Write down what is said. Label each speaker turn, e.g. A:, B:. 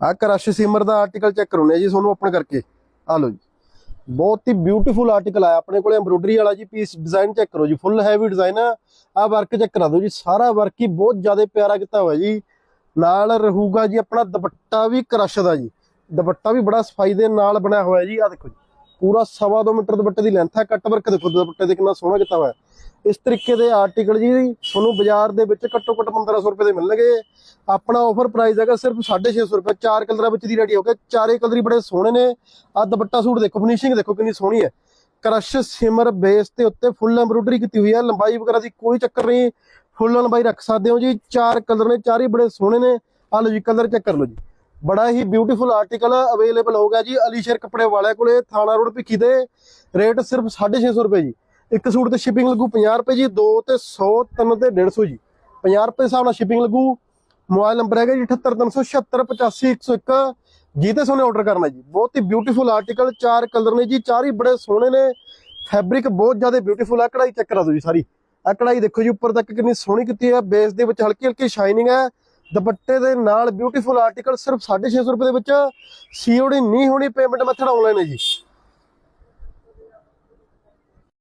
A: ਆ ਕਰਸ਼ ਸਿਮਰ ਦਾ ਆਰਟੀਕਲ ਚੈੱਕ ਕਰਾਉਣੇ ਜੀ, ਤੁਹਾਨੂੰ ਓਪਨ ਕਰਕੇ। ਆ ਲਓ ਜੀ। ਬਹੁਤ ਹੀ ਬਿਊਟੀਫੁਲ ਆਰਟੀਕਲ ਆਇਆ ਆਪਣੇ ਕੋਲੇ ਐਮਬ੍ਰੋਇਡਰੀ ਵਾਲਾ ਜੀ ਪੀਸ ਡਿਜ਼ਾਈਨ ਚੈੱਕ ਕਰੋ ਜੀ। ਫੁੱਲ ਹੈਵੀ ਡਿਜ਼ਾਈਨ ਆ। ਵਰਕ ਚੈੱਕ ਕਰਾ ਦਿਓ ਜੀ। ਸਾਰਾ ਵਰਕ ਹੀ ਬਹੁਤ ਜ਼ਿਆਦਾ ਪਿਆਰਾ ਕੀਤਾ ਹੋਇਆ ਜੀ। ਨਾਲ ਰਹੂਗਾ ਜੀ ਆਪਣਾ ਦੁਪੱਟਾ ਵੀ ਕਰਸ਼ ਦਾ ਜੀ। ਦੁਪੱਟਾ ਵੀ ਬੜਾ ਸਫ਼ਾਈ ਦੇ ਨਾਲ ਬਣਿਆ ਹੋਇਆ ਜੀ ਆ ਦੇਖੋ ਜੀ। ਪੂਰਾ ਸਵਾ ਦੋ ਮੀਟਰ ਦੁਪੱਟੇ ਦੀ ਲੈਂਥ ਹੈ ਕੱਟ ਵਰਕ ਦੇਖੋ, ਦੁਪੱਟੇ ਦੇ ਕਿੰਨਾ ਸੋਹਣਾ ਕੀਤਾ ਹੋਇਆ ਇਸ ਤਰੀਕੇ ਦੇ ਆਰਟੀਕਲ ਜੀ, ਤੁਹਾਨੂੰ ਬਾਜ਼ਾਰ ਦੇ ਵਿੱਚ ਘੱਟੋ ਘੱਟ 1500 ਰੁਪਏ ਦੇ ਮਿਲਣਗੇ। ਆਪਣਾ ਆਫਰ ਪ੍ਰਾਈਸ ਹੈਗਾ ਸਿਰਫ 650 ਰੁਪਏ, ਚਾਰ ਕਲਰਾਂ ਵਿੱਚ ਦੀ ਰੈਡੀ ਹੋ ਗਿਆ ਚਾਰੇ ਕਲਰ ਹੀ ਬੜੇ ਸੋਹਣੇ ਨੇ। ਆ ਦੁਪੱਟਾ ਸੂਟ ਦੇਖੋ ਫਿਨਿਸ਼ਿੰਗ ਦੇਖੋ ਕਿੰਨੀ ਸੋਹਣੀ ਹੈ। ਕਰਸ਼, ਸਿਮਰ ਬੇਸ ਤੇ ਉੱਤੇ ਫੁੱਲ ਐਮਬ੍ਰੋਇਡਰੀ ਕੀਤੀ ਹੋਈ ਹੈ। ਲੰਬਾਈ ਵਗੈਰਾ ਦੀ ਕੋਈ ਚੱਕਰ ਨਹੀਂ। ਫੁੱਲ ਲੰਬਾਈ ਰੱਖ ਸਕਦੇ ਹੋ ਜੀ। ਚਾਰ ਕਲਰ ਨੇ, ਚਾਰੇ ਬੜੇ ਸੋਹਣੇ ਨੇ। ਆ ਲਓ ਜੀ ਕਲਰ ਚੈੱਕ ਕਰ ਲਓ ਜੀ। ਬੜਾ ਹੀ ਬਿਊਟੀਫੁਲ ਆਰਟੀਕਲ ਅਵੇਲੇਬਲ ਹੋ ਗਿਆ ਜੀ ਅਲੀਸ਼ਰ ਕੱਪੜੇ ਵਾਲਿਆਂ ਕੋਲੇ, ਥਾਣਾ ਰੋਡ ਭਿੱਖੀ ਦੇ। ਰੇਟ ਸਿਰਫ 650 ਰੁਪਏ ਜੀ। ਇੱਕ ਸੂਟ ਤੇ ਸ਼ਿਪਿੰਗ ਲੱਗੂ 50 ਰੁਪਏ ਜੀ, ਦੋ ਤੇ 100 ਤਿੰਨ ਤੇ 150 ਜੀ। 50 ਰੁਪਏ ਹਿਸਾਬ ਨਾਲ ਸ਼ਿਪਿੰਗ ਲੱਗੂ। ਮੋਬਾਈਲ ਨੰਬਰ ਹੈਗਾ ਜੀ 78376855101 ਜੀ ਤੇ ਸੋਨੇ ਆਰਡਰ ਕਰਨਾ ਜੀ। ਬਹੁਤ ਹੀ ਬਿਊਟੀਫੁਲ ਆਰਟੀਕਲ ਚਾਰ ਕਲਰ ਨੇ ਜੀ, ਚਾਰ ਹੀ ਬੜੇ ਸੋਹਣੇ ਨੇ। ਫੈਬਰਿਕ ਬਹੁਤ ਜ਼ਿਆਦਾ ਬਿਊਟੀਫੁਲ ਆ। ਕਢਾਈ ਚੈੱਕ ਕਰਾ ਦਿਓ ਜੀ ਸਾਰੀ। ਆ ਕਢਾਈ ਦੇਖੋ ਜੀ, ਉੱਪਰ ਤੱਕ ਕਿੰਨੀ ਸੋਹਣੀ ਕੀਤੀ ਹੈ ਬੇਸ ਦੇ ਵਿੱਚ ਹਲਕੀ ਹਲਕੀ ਸ਼ਾਈਨਿੰਗ ਹੈ ਦੁਪੱਟੇ ਦੇ ਨਾਲ ਬਿਊਟੀਫੁਲ ਆਰਟੀਕਲ ਸਿਰਫ 650 ਰੁਪਏ ਦੇ ਵਿੱਚ ਸੀਓਡੀ ਨਹੀਂ ਹੋਣੀ ਪੇਮੈਂਟ ਮੈਥਡ ਆਨਲਾਈਨ ਹੈ ਜੀ।